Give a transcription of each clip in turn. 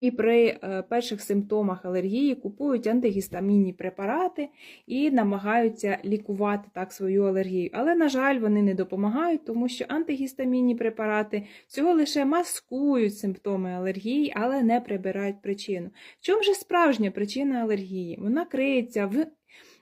І при е, перших симптомах алергії купують антигістамінні препарати і намагаються лікувати так свою алергію. Але, на жаль, вони не допомагають, тому що антигістамінні препарати всього лише маскують симптоми алергії, але не прибирають причину. В чому же справжня причина алергії? Вона криється в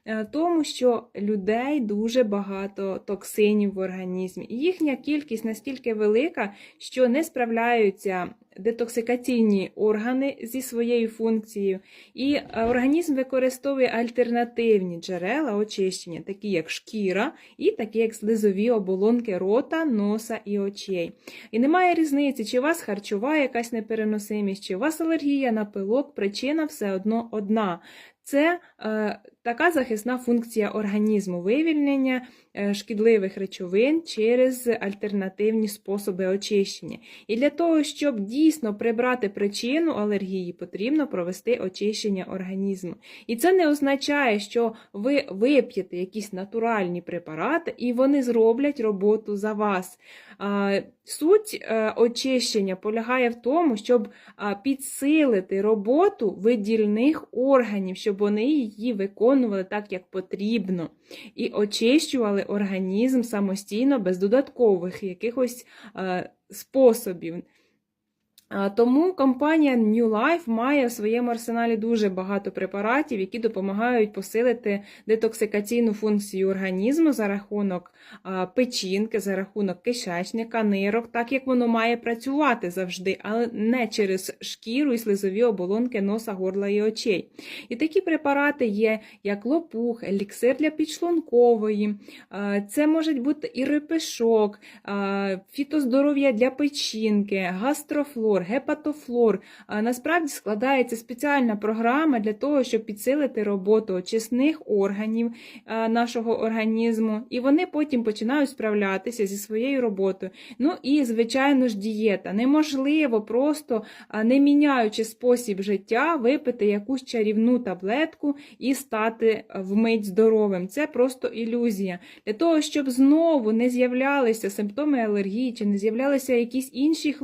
е, тому, що людей дуже багато токсинів в організмі. І їхня кількість настільки велика, що не справляються детоксикаційні органи зі своєю функцією, і е, організм використовує альтернативні джерела очищення, такі як шкіра, і такі як слизові оболонки рота, носа і очей. І немає різниці, чи у вас харчова якась непереносимість, чи у вас алергія на пилок, причина все одно одна. Це е, така захисна функція організму вивільнення шкідливих речовин через альтернативні способи очищення. І для того, щоб дійсно прибрати причину алергії, потрібно провести очищення організму. І це не означає, що ви вип'єте якісь натуральні препарати, і вони зроблять роботу за вас. Суть е, очищення полягає в тому, щоб підсилити роботу видільних органів, щоб вони її виконували так, як потрібно, і очищували організм самостійно без додаткових якихось е, способів. Тому компанія New Life має в своєму арсеналі дуже багато препаратів, які допомагають посилити детоксикаційну функцію організму за рахунок печінки, за рахунок кишечника, нирок, так як воно має працювати завжди, але не через шкіру і слизові оболонки носа, горла і очей. І такі препарати є, як лопух, еліксир для підшлункової, це можуть бути і репешок, фітоздоров'я для печінки, гастрофлор, гепатофлор. Насправді складається спеціальна програма для того, щоб підсилити роботу очисних органів нашого організму, і вони потім починають справлятися зі своєю роботою. Ну і, звичайно ж, дієта. Неможливо просто, не міняючи спосіб життя, випити якусь чарівну таблетку і стати вмить здоровим. Це просто ілюзія. Для того, щоб знову не з'являлися симптоми алергії, чи не з'являлися якісь інші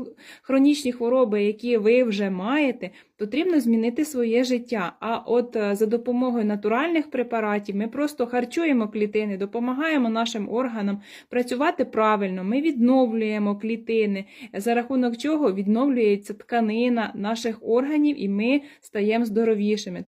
хронічні хвороби, які ви вже маєте, потрібно змінити своє життя. А от е, за допомогою натуральних препаратів ми просто харчуємо клітини, допомагаємо нашим органам працювати правильно. Ми відновлюємо клітини, за рахунок чого відновлюється тканина наших органів, і ми стаємо здоровішими.